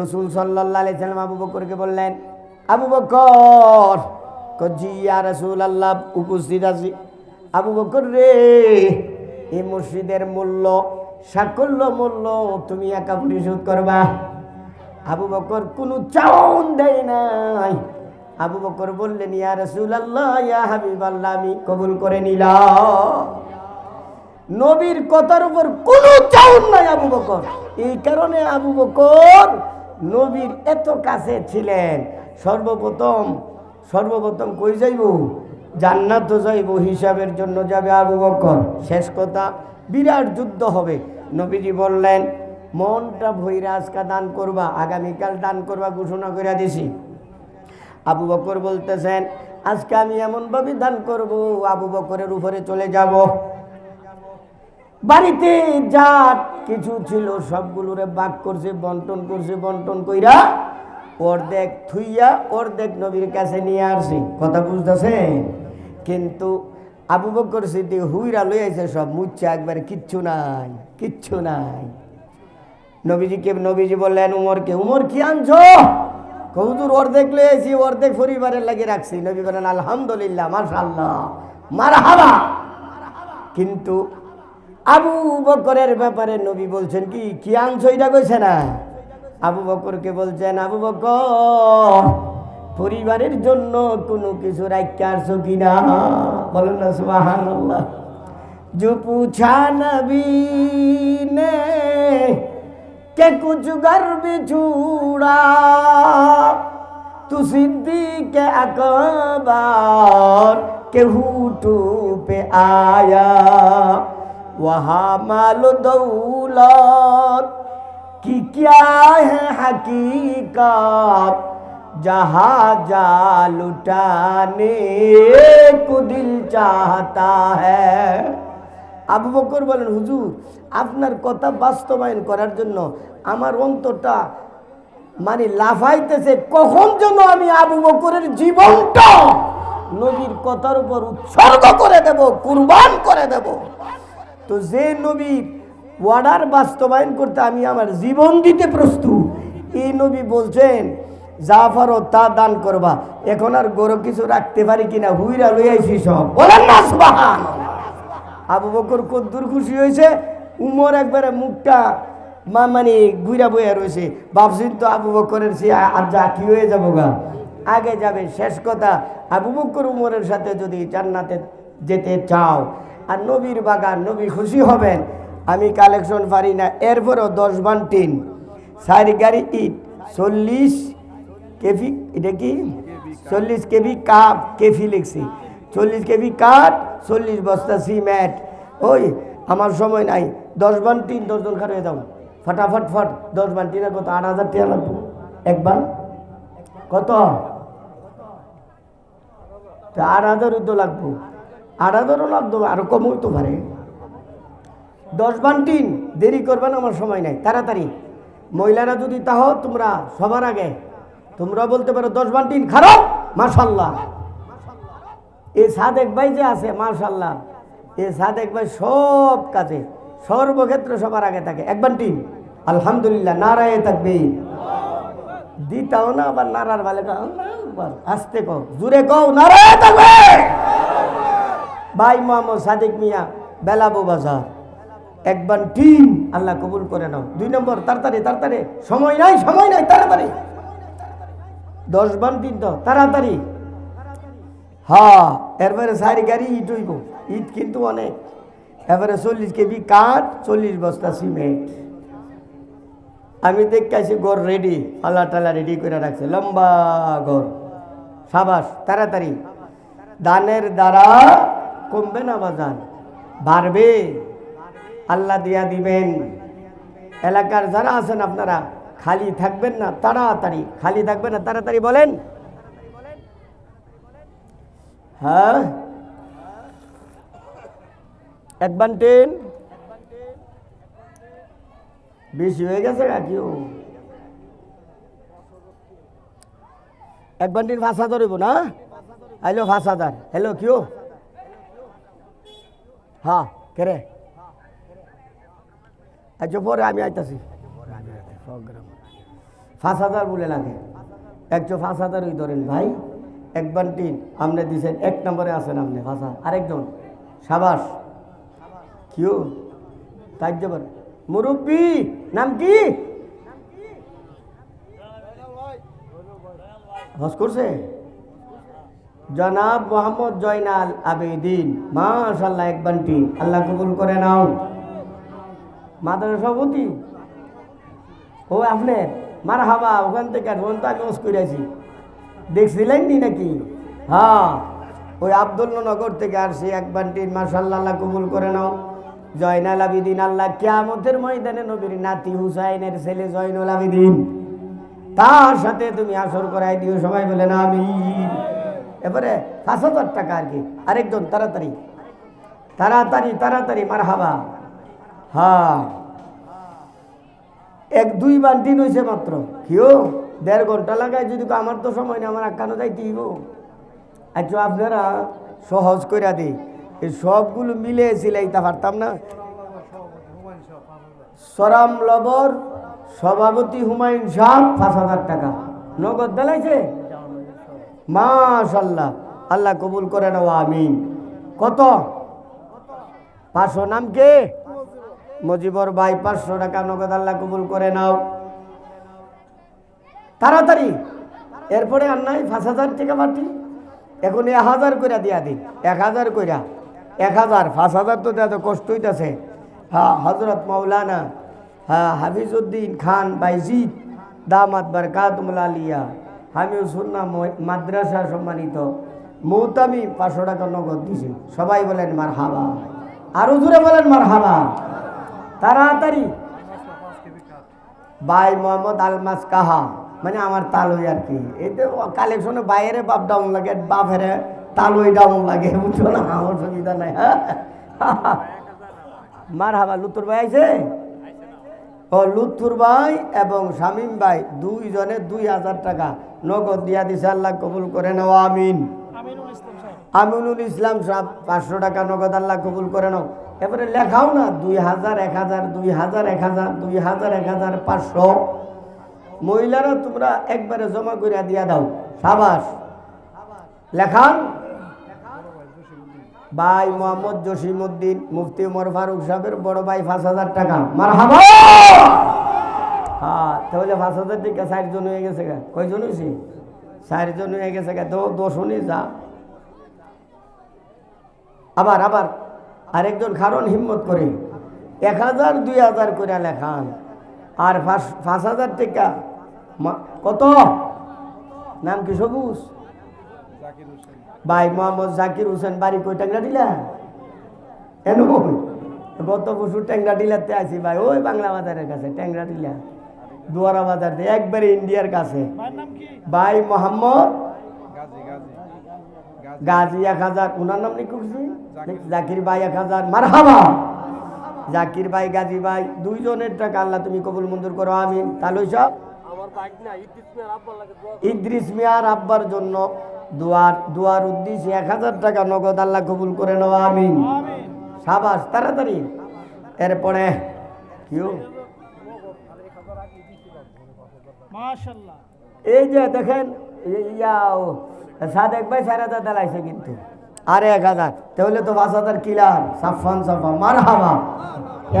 রসুল সাল্লাহ সাল্লাম আবু বকরকে বললেন, আবু বকর জিয়া রসুল আল্লাহ উপস্থিত আছি। আবু বকর রে, এই মসজিদের মূল্য, সাকল্য মূল্য তুমি একা পরিশোধ করবা? আবু বকর কোনো চাউন দেয় নাই। আবু বকর বললেন, ইয়া রসুল আল্লাহ ইয়া হাবিব আল্লাহ আমি কবুল করে নিলাম। নবীর কথার উপর কোনো চাউন নাই আবু বকর। এই কারণে আবু বকর নবীর এত কাছে ছিলেন, সর্বপ্রথম সর্বপ্রথম কই যাইব? জান্নাত যাইব, হিসাবের জন্য যাবে আবু বকর। শেষ কথা, বিরাট যুদ্ধ হবে। নবীজি বললেন, মনটা ভৈরা আজকা দান করবা, আগামীকাল দান করবা ঘোষণা করে দিছি। আবু বকর বলতেছেন, আজকে আমি এমনভাবে দান করব, আবু বকরের উপরে চলে যাব। বাড়িতে যা কিছু ছিল, সবগুলোরে বাক করছে, বন্টন করছে, বন্টন কইরা অর্ধেক থুইয়া, অর্ধেক নবীর কাছে নিয়ে আসি কথা বুঝতেছেন? কিন্তু আবু বকর স্মৃতি হুইরা লই আইছে সব, মুচ্ছে একবারে কিচ্ছু নাই কিচ্ছু নাই। নবীজিকে নবীজি বললেন উমরকে উমর কি আনছো? কহুদুর অর্ধেক লই আইছি, অর্ধেক পরিবারের লাগে রাখছি। নবী বলেন, আলহামদুলিল্লাহ মাশাল্লাহ মারহাবা। কিন্তু আবু বকরের ব্যাপারে নবী বলছেন কি কি আনছো এটা কইছে না আবু বকরকে বলছেন আবু বকর পরিবারের জন্য কোনো কিছু রাখতে আসছো কিনা বলেন না সুবহানাল্লাহ जो पूछा नबी ने के कुछ घर बिछूड़ा तू सिद्दीक अकबर के हुटू पे आया وحمل دولت کی کیا ہے حقیقت جہاں جا لٹانے کو دل چاہتا ہے আবু বকর বলেন, হুজুর, আপনার কথা বাস্তবায়ন করার জন্য আমার অন্তরটা মানে লাফাইতেছে, কখন যেন আমি আবু বকরের জীবনটা নবীর কথার উপর উৎসর্গ করে দেব, কুরবান করে দেব। তো যে নবীর ওয়ার্ডার বাস্তবায়ন করতে আমি আমার জীবন দিতে প্রস্তুত, এই নবী বলছেন জাফারও তা দান করবা। এখন আর গরু কিছু রাখতে পারি কিনা, হুইরা লইয়াছি সব। বলেন না, সুবহানাল্লাহ। আবু বকর কদ্দুর খুশি হয়েছে। উমর একবারে মুখটা মা মানে ঘুরা বইয়া রয়েছে। ভাবছেন তো আবু বকরের সে আর যা কি হয়ে যাব গা? আগে যাবে। শেষ কথা, আবু বকর উমরের সাথে যদি জান্নাতে যেতে চাও আর নবীর বাগান, নবী খুশি হবেন। আমি কালেকশন পারি না, এরপরও দশ বান টিন। সারি গাড়ি ইট, চল্লিশ কেফি এটা কি? চল্লিশ কেবি কাপ কেফি লিখছি। চল্লিশ কেবি কাঠ, চল্লিশ বস্তা সিমেন্ট। ওই, আমার সময় নাই। দশ বান তিন দশজন খাট হয়ে যাও। ফটাফট, ফট, দশ বান তিন কত আট হাজার টাকা লাগবো। একবার কত? আট হাজার তো লাগবো। আট হাজারও লাগতো আরও কম হইতে পারে। দশ বান তিন দেরি করবেন, আমার সময় নাই। তাড়াতাড়ি। মহিলারা যদি তাহ, তোমরা সবার আগে, তোমরা বলতে পারো দশ বান তিন খারাপ? মাশাল্লাহ। এই সাদেক ভাই যে আছে মার্শাল্লাহ এই সাদেক ভাই সব কাজে, সর্বক্ষেত্রে সবার আগে থাকে। একবার টিম আলহামদুলিল্লাহ, নারায় থাকবে দিতাও না, আবার নারার ভালে আসতে কও জুড়ে কও, নারায় থাকবে ভাই মোহাম্মদ সাদিক মিয়া, বেলাবো বাজার। একবার টিম আল্লাহ কবুল করে নাও। দুই নম্বর, তাড়াতাড়ি তাড়াতাড়ি। সময় নাই সময় নাই, তাড়াতাড়ি। দশ বান তিন তো, তাড়াতাড়ি। হ্যাঁ এরপরে সারি গাড়ি ইট হইব। ইট কিন্তু অনেক। এবারে চল্লিশ কেবি কাঠ, চল্লিশ বস্তা সিমেন্ট। আমি দেখতেছি ঘর রেডি আল্লাহ টালা রেডি করে রাখছে। লম্বা ঘর। সাবাস, তাড়াতাড়ি। দানের দ্বারা কমবে না বাজার? বাড়বে। আল্লাহ দিয়া দিবেন। এলাকার যারা আছেন আপনারা, খালি থাকবেন না, তাড়াতাড়ি, খালি থাকবেন না, তাড়াতাড়ি বলেন। হ্যাঁ? বান্টেন। বেশি হয়ে গেছে কাকিও এক বান্টিন পাঁচ হাজার হইব না? আইলো পাঁচ হাজার। হ্যালো, কিও? হ্যাঁ কেরে আচ্ছা পরে আমি আইতাছি। পাঁচ হাজার বলে লাগে। একশো পাঁচ হাজারই ধরেন ভাই, এক বান্টিন আপনি দিছেন, এক নম্বরে আছেন আপনি ভাষা আরেকজন, সাবাস। কিউ তাই যাবার মুরব্বী, নাম কি? হজ করছে? জনাব মোহাম্মদ জয়নাল আবেদিন। মাশাল্লাহ এক বান্টি। আল্লাহ কবুল করে নাও। মাদার সভাপতি? ও আপনার? মার হাবা ওখান থেকে ওখান তো আমি ওস করে আছি দেখছিলেন নি নাকি? হ্যাঁ ওই আবদুল্লনগর থেকে আসছি এক বান্টির। মাশাল্লাহ আল্লাহ কবুল করে নাও। জয়নাল আবিদিন, আল্লাহ কিয়ামতের ময়দানে নবীর নাতি হুসাইনের ছেলে জয়নুল আবিদিন। তার সাথে তুমি আসর করাই দিও, সবাই বলে না আমি এবারে পাঁচ হাজার টাকা আর কি। আরেকজন, তাড়াতাড়ি। তাড়াতাড়ি তাড়াতাড়ি মার হাবা হ্যাঁ। এক, দুই বান্টি নইছে মাত্র। কিও, দেড় ঘণ্টা লাগায় যদি আমার তো সময় নেই, আমার আকানো যাইতে হইব। আচ্ছা আপনারা সহজ করে দিই। এই সবগুলো মিলে সিলাইতে পারতাম না। সরাম, লবর, সভাপতি হুমায়ুন শাহ পাঁচ হাজার টাকা। নগদ দেলাইছে? মাশাল্লাহ আল্লাহ কবুল করে নাও, আমিন। কত? পাঁচশো নাম কে? মজিবর ভাই, পাঁচশো টাকা নগদ আল্লাহ কবুল করে নাও। তাড়াতাড়ি। এরপরে আর নাই, পাঁচ হাজার টাকা বাটি এখন এক হাজার কইরা দিয়া দিন। এক হাজার কইরা। এক হাজার, পাঁচ হাজার তো দেওয়া তো কষ্ট হইতেছে। হ্যাঁ হজরত মৌলানা হ্যাঁ হাফিজউদ্দিন খান, বাইজিদ, দামাত বরকাতমুল্লা আলিয়া আমিও শুনলাম মাদ্রাসা সম্মানিত। মৌতামি পাঁচশো টাকা নগদ দিছে। সবাই বলেন মার হাবা আরও জোরে বলেন মার হাবা তাড়াতাড়ি। বাই মোহাম্মদ আলমাস কাহা। মানে আমার তালুই আর কি। এই তো কালেকশনে বাইরে বাপ ডাউন লাগে, বাপের তালুই ডাউন লাগে, বুঝছ না? আমার সুবিধা নাই। মার হাবা লুতুর ভাই আছে লুৎফুর ভাই এবং শামীম ভাই দুইজনে দুই হাজার টাকা নগদ দিয়া দিছে আল্লাহ কবুল করে নেওয়া আমিন। আমিনুল ইসলাম সাহেব। পাঁচশো টাকা নগদ আল্লাহ কবুল করে নাও। এবারে লেখাও না দুই হাজার এক হাজার দুই হাজার এক হাজার দুই হাজার এক হাজার পাঁচশো। মহিলারা তোমরা একবারে জমা করিয়া দিয়া দাও। সাবাস। লেখান? ভাই মোহাম্মদ জসিম উদ্দিন মুফতি উমর ফারুক সাহেবের বড় ভাই পাঁচ হাজার টাকা। মার হ্যাঁ তাহলে পাঁচ হাজার টাকা ষাট জন হয়ে গেছে গা। কয়জন হয়েছে ষাট জন হয়ে গেছে গা। তো দশ উনি যা। আবার আবার, আরেকজন কারণ হিম্মত করে। এক হাজার, দুই হাজার করে লেখান। আর পাঁচ হাজার টাকা কত? নাম কি সবুজ? ভাই মোহাম্মদ জাকির হোসেন বাড়ি কই ট্যাংরা দিলা কেন? গত বছর ট্যাংরা ডিলাতে আছি ভাই ওই বাংলা বাজারের কাছে ট্যাংরা ডিলা দুয়ারা বাজার দিয়ে একবারে ইন্ডিয়ার কাছে। ভাই মোহাম্মদ গাজী এক হাজার ওনার নাম লিখছি জাকির। ভাই এক হাজার মারহাবা। জাকির ভাই গাজী ভাই দুইজনের টাকা আল্লাহ তুমি কবুল মঞ্জুর করো আমিন। তাহলে সব ইদ্রিস মিয়ার আব্বার জন্য দুয়ার দুয়ার উদ্দেশ্যে এক হাজার টাকা নগদ আল্লাহ কবুল করে নেওয়া আমিন। সাবাস তাড়াতাড়ি। এরপরে কিউ? এই যে দেখেন ইয়াও সাদেক ভাই চার হাজার দেলাইছে কিন্তু। আরে এক হাজার তাহলে তো পাঁচ হাজার কিলার। সাফান সাফা মার হাবা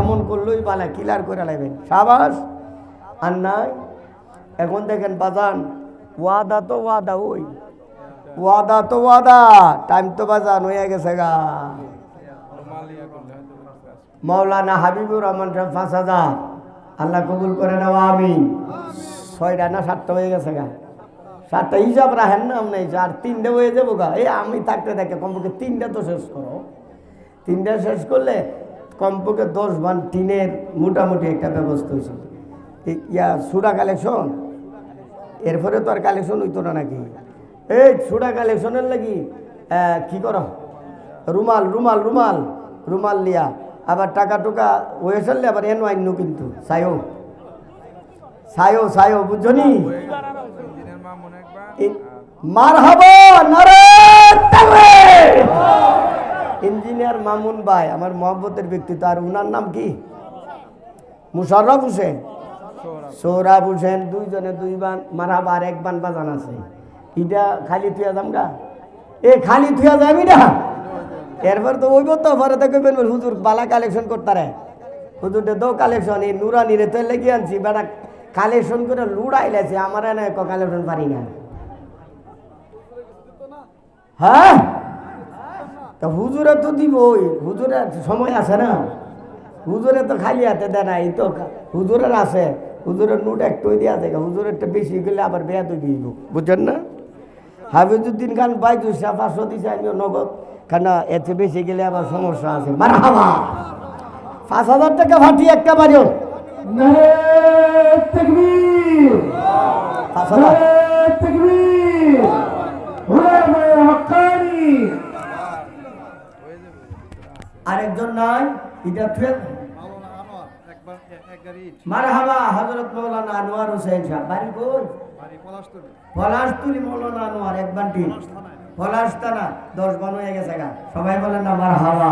এমন করলেই পালা কিলার করে লাইবেন সাবাস আর নাই। এখন দেখেন বাজান ওয়াদা তো ওয়াদা ওই। ওয়াদা তো ওয়াদা, টাইম তো বাজান হয়ে গেছে গা। মৌলানা হাবিবুর রহমান সাহেব পাঁচ হাজার, আল্লাহ কবুল করে নেওয়া আমিন। ছয়টা না সাতটা হয়ে গেছে গা। সাতটা হিসাব রাখেন না আপনি আর তিনটে হয়ে যাব গা। এই আমি থাকতে থাকে কমপক্ষে তিনটা তো শেষ করো। তিনটা শেষ করলে কমপক্ষে দশ বান টিনের মোটামুটি একটা ব্যবস্থা হয়েছে। ইয়া, সুরা কালেকশন? এরপরে তো আর কালেকশন হইতো না নাকি? এই সুরা কালেকশনের লাগি। কি কর? রুমাল রুমাল রুমাল রুমাল লিয়া। আবার টাকা টুকা হয়ে চললে আবার এনো আইন কিন্তু। সায়ো সায়ো সায়ো বুঝছ নি? মার ইঞ্জিনিয়ার মামুন ভাই, আমার মহব্বতের ব্যক্তিত্ব আর উনার নাম কি? মুশাররফ হোসেন। সৌরভ হোসেন, দুইজনে দুই বান মারাবা আর এক বান বাজান আছে। এটা খালি থুয়া যাম গা। এ খালি থুয়া যাবি না? এরপর তো ওইব তো পরে তো কইবেন হুজুর বালা কালেকশন করতারে। হুজুরটা দো কালেকশন এই নুরানি রে তেল লেগে আনছি, বেটা কালেকশন করে লুড়াই লেছে, আমার এনে কালেকশন পারি না। হ্যাঁ? তা হুজুরে তো দিব, ওই হুজুরের সময় আছে না। হুজুরে তো খালি হাতে দেয় না, এই তো হুজুরের আছে। হুজুরের নোট একটু দিয়ে আছে হুজুরেরটা বেশি গেলে আবার বেয়া তো দিব, বুঝছেন না? হাফিজুদ্দিন খান বাইজু শাহ পাঁচশো দিছে আমিও নগদ। কেন এতে বেশি গেলে আবার সমস্যা আছে। মার হাবা পাঁচ হাজার টাকা ফাটি একটা বাড়িও। পাঁচ হাজার। আরেকজন নাই এটা মার হাবা হজরত মৌলানা আনোয়ার হোসেন সাহেব। বাড়ি কই? পলাশতুলি। মৌলানা আনোয়ার এক বান্টি। পলাশ থানা দশ বান হয়ে গেছে গা। সবাই বলেন আমার মার হাবা